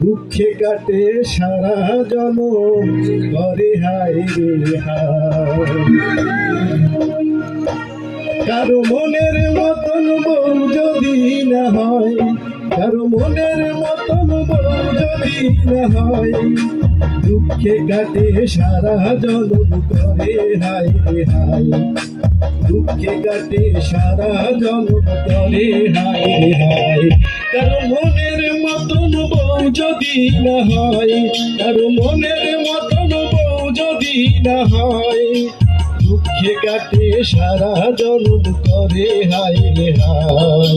দুঃখে কাটে সারা জন ঘরে হায় রে কারও মনের মতন বউ যদি না হয়, কারও মনের মতন বউ যদি না হয় দুঃখে কাটে সারা জনম করে হায় রে হায়। দুঃখে কাটে সারা জনম করে হায় রে হায়। কারও মনের মতন বউ যদি না হয়, কারও মনের মতন বউ যদি না হয়, দুঃখে কাটে সারা জনম করে হায় রে হায়।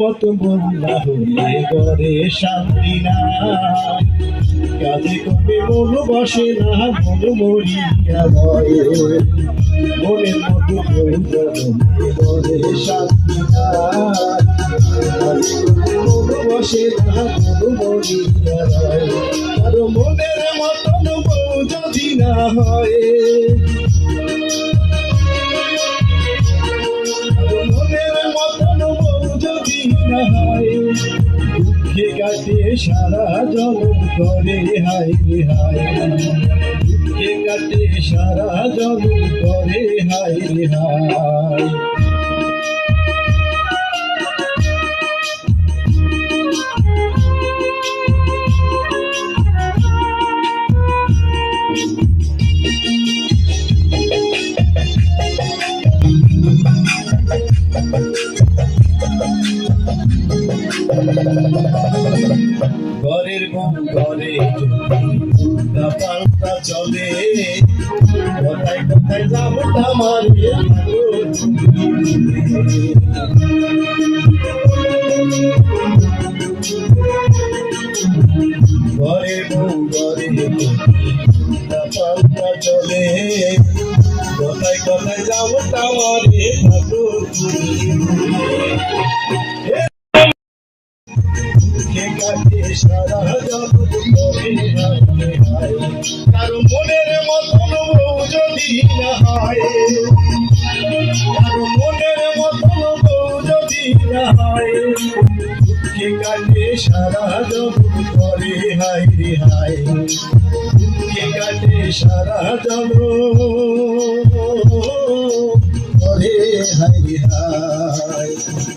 মতো বন্যা হলে করে শান্তি না। কাজে কমে মন বসে না মন মরিয়া রয়ে মনের মতো করে শান্তি মন বসে না মন মরিয়া রয়ে আর মনের মতন বউ যদি না হয় সারা জনম করে হাই হাই দুঃখে কাটে সারা জনম করে হাই রে ঘরের বউ ঘরে পাল্টা চলে। কোথায় কোথায় যাব মারে ঘরে বউ ঘরে পাল্টা চলে। কোথায় কোথায় যাব মারে ঠাকুর কারও মনের মতন বউ যদি না হয় কারও মনের মতন বউ যদি না হয় দুঃখে কাটে সারা জগৎ করে হাই রে হাই দুঃখে কাটে সারা হাই হাই